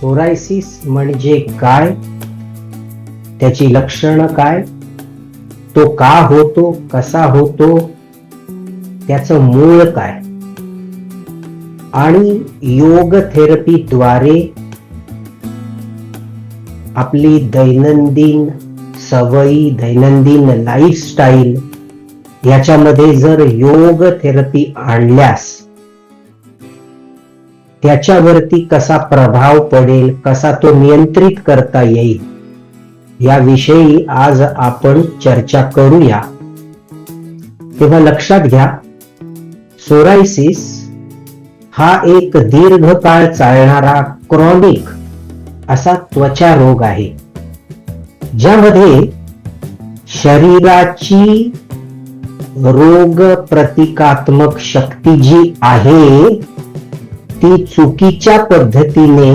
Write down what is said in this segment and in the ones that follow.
Psoriasis म्हणजे काय? त्याची लक्षणं काय? तो का होतो? कसा होतो? त्याचं मूळ काय? आणि योग थेरपीद्वारे आपली दैनंदिन सवयी दैनंदिन लाईफस्टाईल याच्यामध्ये जर योग थेरपी आणल्यास त्याच्यावरती कसा प्रभाव पडेल कसा तो नियंत्रित करता येईल याविषयी आज आपण चर्चा करूया. तेव्हा लक्षात घ्या सोरायसिस हा एक दीर्घकाळ चालणारा क्रॉनिक असा त्वचा रोग आहे ज्यामध्ये शरीराची रोग प्रतिकात्मक शक्ती जी आहे ती चुकीच्या पद्धतीने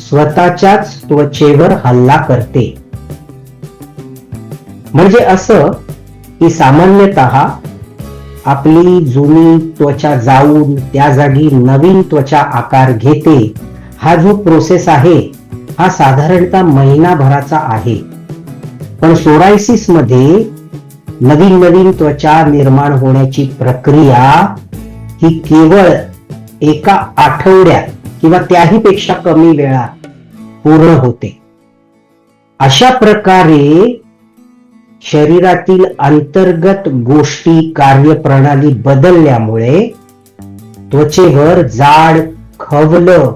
स्वतःच्याच त्वचेवर हल्ला करते. म्हणजे असं की सामान्यतः आपली जुनी त्वचा जाऊन त्या जागी नवीन त्वचा आकार घेते हा जो प्रोसेस आहे हा साधारणतः महिनाभराचा आहे. पण सोरायसिसमध्ये नवीन नवीन त्वचा निर्माण होण्याची प्रक्रिया ही केवळ एका आठवड्यात किंवा त्याही पेक्षा कमी वेळात पूर्ण होते. अशा प्रकारे शरीरातील अंतर्गत गोष्टी कार्यप्रणाली बदलल्यामुळे त्वचेवर जाड खवलं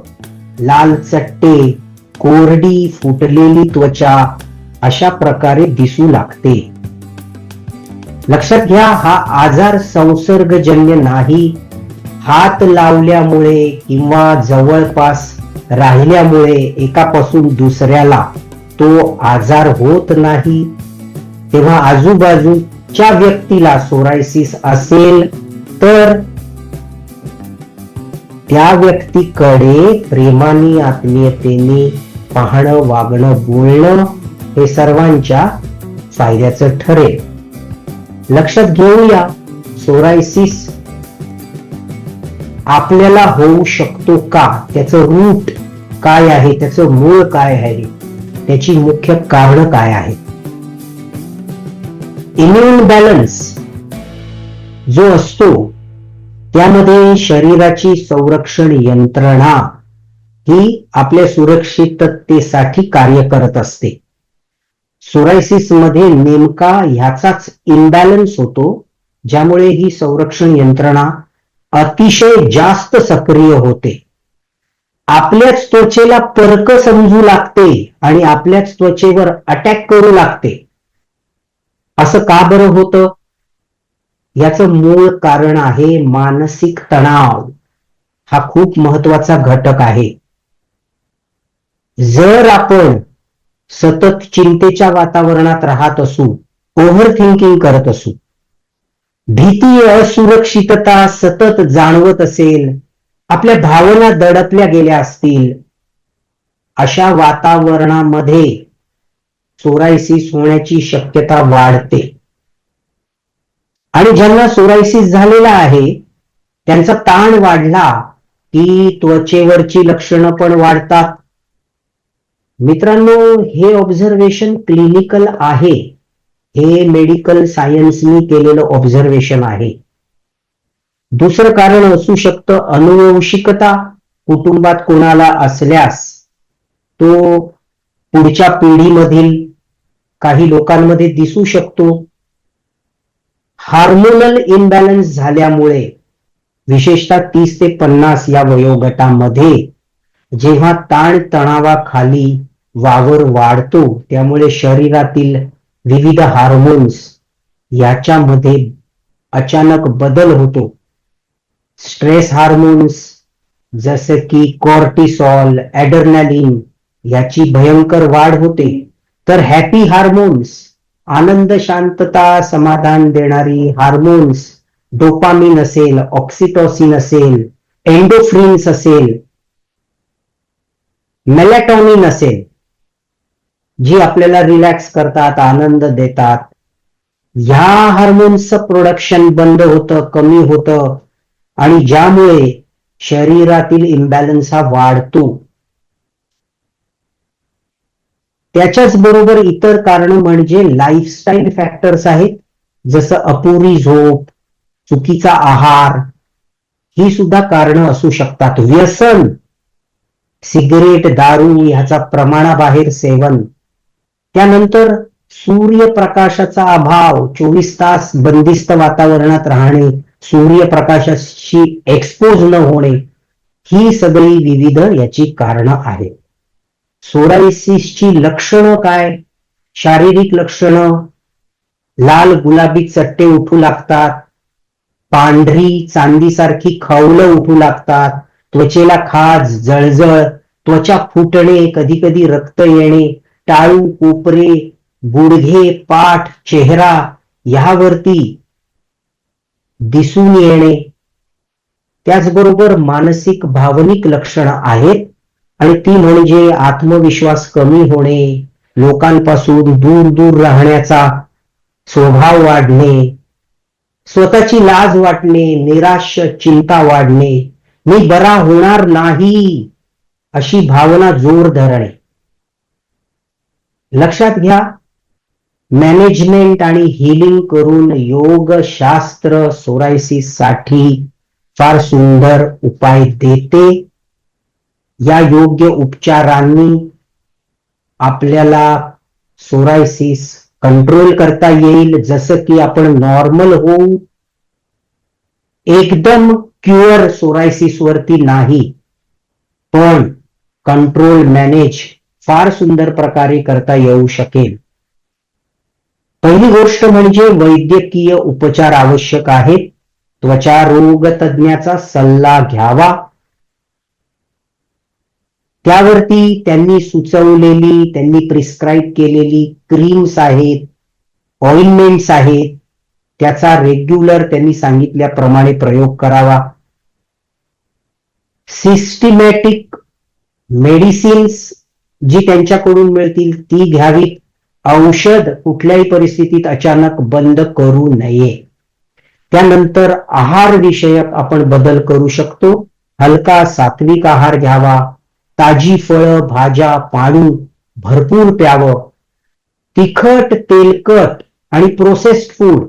लाल चट्टे कोरडी फुटलेली त्वचा अशा प्रकारे दिसू लागते. लक्षात घ्या हा आजार संसर्गजन्य नाही हात लावल्यामुळे किंवा जवळपास राहिल्यामुळे एकापासून दुसऱ्याला तो आजार होत नाही. तेव्हा आजूबाजूच्या व्यक्तीला सोरायसिस असेल तर त्या व्यक्तीकडे प्रेमाने आत्मीयतेने पाहणं वागणं बोलणं हे सर्वांच्या फायद्याचं ठरेल. लक्षात घेऊया सोरायसिस आपल्याला होऊ शकतो का? त्याचं रूट काय आहे? त्याचं मूळ काय आहे? त्याची मुख्य कारण काय आहे इम्युन बॅलन्स जो असतो त्यामध्ये शरीराची संरक्षण यंत्रणा ही आपल्या सुरक्षिततेसाठी कार्य करत असते. सोरायसिसमध्ये नेमका ह्याचाच इम्बॅलन्स होतो ज्यामुळे ही संरक्षण यंत्रणा अतिशय जास्त सक्रिय होते. आपल्याच त्वचेला परक समजू लागते आणि आपल्याच त्वचेवर अटॅक करू लागते. असं का बरं होतं? याचं मूळ कारण आहे मानसिक तणाव. हा खूप महत्त्वाचा घटक आहे. जर आपण सतत चिंतेच्या वातावरणात राहत असू ओव्हर थिंकिंग करत असू भीती असुरक्षितता सतत जाणवत असेल आपल्या भावना दडपल्या गेल्या असतील. अशा वातावरणामध्ये सोरायसिस होण्याची शक्यता वाढते. आणि ज्यांना सोरायसिस झालेला आहे त्यांचा ताण वाढला की त्वचेवरची लक्षणं पण वाढतात. मित्रांनो हे ऑब्झर्वेशन क्लिनिकल आहे. हे मेडिकल सायन्सनी केलेलं ऑब्झर्वेशन आहे. दुसरं कारण असू शकतं अनुवंशिकता. कुटुंबात कोणाला असल्यास तो पुढच्या पिढीमधील काही लोकांमध्ये दिसू शकतो. हार्मोनल इम्बॅलन्स झाल्यामुळे विशेषतः तीस ते पन्नास या वयोगटामध्ये जेव्हा ताण तणावाखाली वावर वाढतो त्यामुळे शरीरातील विविध हार्मोन्स याच्यामध्ये अचानक बदल होतो. स्ट्रेस हार्मोन्स जसे की कॉर्टिसॉल ॲडर्नॅलिन याची भयंकर वाढ होते. तर हॅपी हार्मोन्स आनंद शांतता समाधान देणारी हार्मोन्स डोपामिन असेल ऑक्सिटॉसिन असेल एंडोफ्रिन्स असेल मेलॅटॉनिन असेल जी आपल्याला रिलॅक्स करतात आनंद देतात. ह्या हार्मोन्सचं प्रोडक्शन बंद होतं कमी होतं. आणि ज्यामुळे शरीरातील इम्बॅलन्स हा वाढतो. त्याच्याच बरोबर इतर कारण म्हणजे लाईफस्टाईल फॅक्टर्स आहेत. जसं अपुरी झोप चुकीचा आहार ही सुद्धा कारण असू शकतात. व्यसन सिगरेट दारू ह्याचा प्रमाणाबाहेर सेवन. त्यानंतर सूर्यप्रकाशाचा अभाव चोवीस तास बंदिस्त वातावरणात राहणे सूर्यप्रकाशाशी एक्सपोज न होणे ही सगळी विविध याची कारण आहेत. सोरायसिसची लक्षणं काय? शारीरिक लक्षणं? लाल गुलाबी चट्टे उठू लागतात. पांढरी चांदीसारखी खवलं उठू लागतात. त्वचेला खाज जळजळ त्वचा फुटणे कधी कधी रक्त येणे टाळू कोपरे गुडघे पाठ चेहरा यावरती दिसून येणे. त्याचबरोबर मानसिक भावनिक लक्षणं आहेत आणि ती म्हणजे आत्मविश्वास कमी होणे लोकांपासून दूर दूर राहण्याचा स्वभाव वाढणे स्वतःची लाज वाटणे निराश चिंता वाढणे मी बरा होणार नाही अशी भावना जोर धरणे. लक्षात घ्या मॅनेजमेंट आणि हिलिंग करून योग शास्त्र सोरायसिससाठी फार सुंदर उपाय देते. या योग्य उपचारांनी आपल्याला सोरायसिस कंट्रोल करता येईल. जसं की आपण नॉर्मल होऊ एकदम क्युअर सोरायसिस वरती नाही पण कंट्रोल मॅनेज फार सुंदर प्रकारे करता येऊ शकेल. पहिली गोष्ट म्हणजे वैद्यकीय उपचार आवश्यक आहेत. त्वचा रोग तज्ञाचा सल्ला घ्यावा. त्यावरती त्यांनी सुचवलेली त्यांनी प्रिस्क्राईब केलेली क्रीम्स आहेत ऑइलमेंट्स आहेत. त्याचा रेग्युलर त्यांनी सांगितल्याप्रमाणे प्रयोग करावा. सिस्टिमॅटिक मेडिसिन्स जी त्यांच्याकडून मिळतील ती घ्यावीत औषध कुठल्याही परिस्थितीत अचानक बंद करू नये. त्यानंतर आहार विषयक आपण बदल करू शकतो. हलका सात्विक आहार घ्यावा. ताजी फळं भाज्या पाणी भरपूर प्यावं. तिखट तेलकट आणि प्रोसेस्ड फूड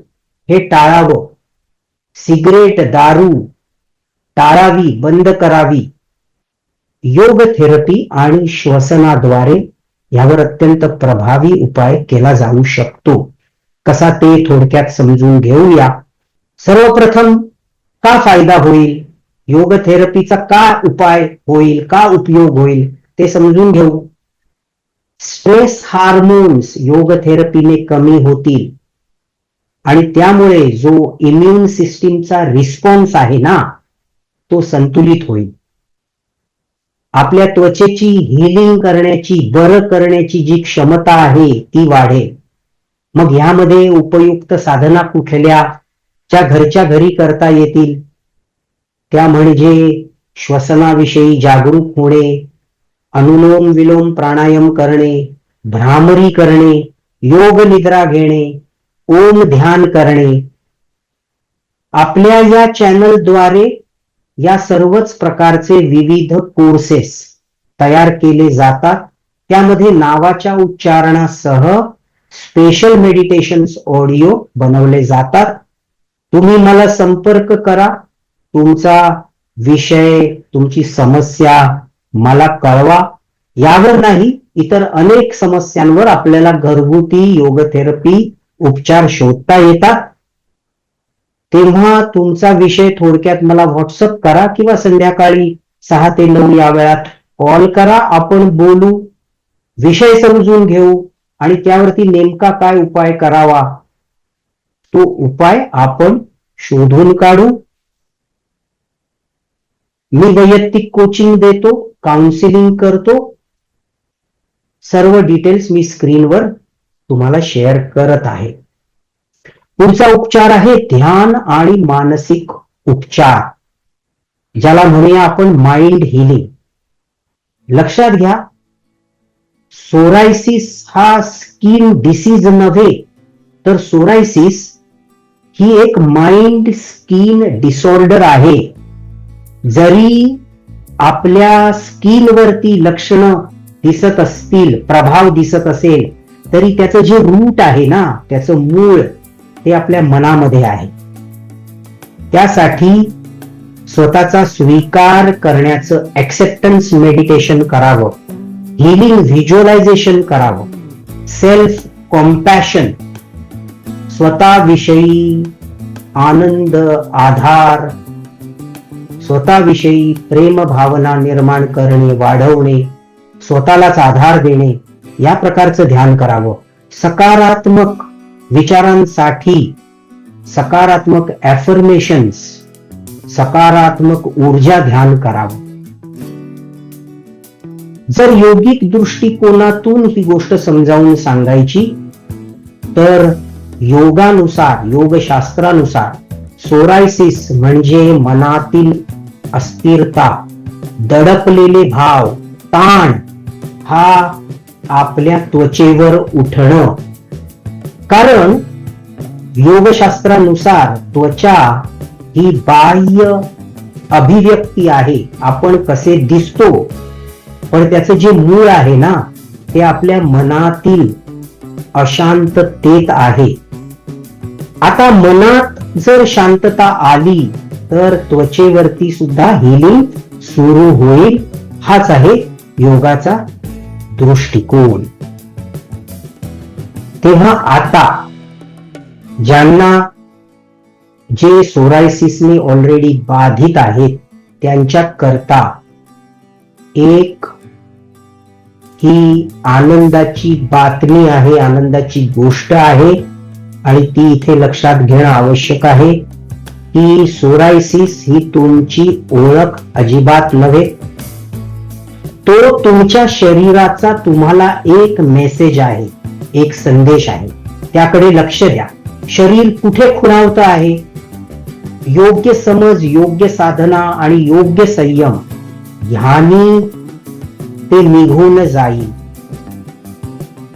हे टाळावं. सिगरेट दारू टाळावी बंद करावी. योग थेरपी आणि श्वसनाद्वारे यावर अत्यंत प्रभावी उपाय केला जाऊ शकतो. कसा ते थोडक्यात समजून घेऊया सर्वप्रथम का फायदा होईल? योग थेरपीचा का उपाय होईल? का उपयोग होईल? ते समजून घेऊ. स्ट्रेस हार्मोन्स योग थेरपीने कमी होतील. आणि त्यामुळे जो इम्युन सिस्टीमचा रिस्पॉन्स आहे ना तो संतुलित होईल. आपल्या त्वचेची हिलिंग करण्याची बरं करण्याची जी क्षमता आहे ती वाढेल. मग ह्यामध्ये उपयुक्त साधना कुठल्या ज्या घरच्या घरी करता येतील? त्या म्हणजे श्वसनाविषयी जागरूक होणे अनुलोम विलोम प्राणायाम करणे भ्रामरी करणे योग निद्रा घेणे ओम ध्यान करणे. आपल्या या चॅनलद्वारे या सर्वच प्रकारचे विविध कोर्सेस तयार केले जातात. त्यामध्ये नावाच्या उच्चारणासह स्पेशल मेडिटेशन ऑडिओ बनवले जातात. तुम्ही मला संपर्क करा. तुमचा विषय तुमची समस्या मला कळवा. यावर नाही इतर अनेक समस्यांवर आपल्याला घरगुती योग थेरपी उपचार शोधता येतात. तेव्हा तुमचा विषय थोडक्यात मला व्हॉट्सअप करा किंवा संध्याकाळी सहा ते नऊ या वेळात कॉल करा. आपण बोलू विषय समजून घेऊ आणि त्यावरती नेमका काय उपाय करावा? तो उपाय आपण शोधून काढू. मी वैयक्तिक कोचिंग देतो काउन्सिलिंग करतो. सर्व डिटेल्स मी स्क्रीनवर तुम्हाला शेअर करत आहे. पुढचा उपचार आहे ध्यान आणि मानसिक उपचार. ज्याला म्हणूया आपण माइंड हिलिंग लक्षात घ्या सोरायसिस हा स्किन डिसीज नव्हे तर सोरायसिस ही एक माइंड स्किन डिसऑर्डर आहे. जरी आपल्या स्किनवरती लक्षणं दिसत असतील प्रभाव दिसत असेल तरी त्याचं जे रूट आहे ना त्याचं मूळ हे आपल्या मनामध्ये आहे. त्यासाठी स्वतःचा स्वीकार करण्याचं ऍक्सेप्टन्स मेडिटेशन करावं. हिलिंग व्हिज्युअलायझेशन करावं. सेल्फ कॉम्पॅशन स्वतःविषयी आनंद आधार. स्वतःविषयी प्रेम भावना निर्माण करणे वाढवणे. स्वतःलाच आधार देणे. या प्रकारचं ध्यान करावं. सकारात्मक विचारांसाठी सकारात्मक ॲफर्मेशन्स सकारात्मक ऊर्जा ध्यान करावं. जर योगिक दृष्टिकोनातून ही गोष्ट समजावून सांगायची तर योगानुसार योगशास्त्रानुसार सोरायसिस म्हणजे मनातील अस्थिरता दडपलेले भाव ताण हा आपल्या त्वचेवर उठणं. कारण योगशास्त्रानुसार त्वचा ही बाह्य अभिव्यक्ती आहे. आपण कसे दिसतो? पण त्याचं जे मूळ आहे ना ते आपल्या मनातील अशांततेत आहे. आता मनात जर शांतता आली तर त्वचेवरती सुद्धा हिलिंग सुरू होईल. हाच आहे योगाचा दृष्टिकोन. तेव्हा आता ज्यांना जे सोरायसिसने ऑलरेडी बाधित आहेत त्यांच्या करता एक ही आनंदाची बातमी आहे आनंदाची गोष्ट आहे आणि ती इथे लक्षात घेणं आवश्यक आहे की सोरायसिस ही तुमची ओळख अजिबात नव्हे. तो तुमच्या शरीराचा तुम्हाला एक मेसेज आहे. एक संदेश आहे. त्याकडे लक्ष द्या. शरीर कुठे खुणावत आहे? योग्य समज, योग्य साधना आणि योग्य संयम ह्यानी ते निघून जाईल.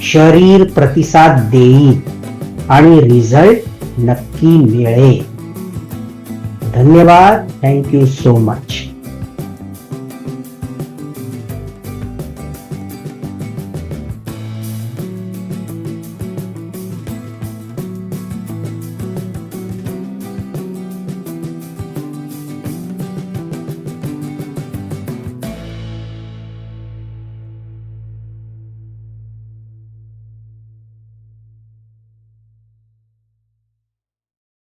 शरीर प्रतिसाद देईल आणि रिझल्ट नक्की मिळेल. धन्यवाद. Thank you so much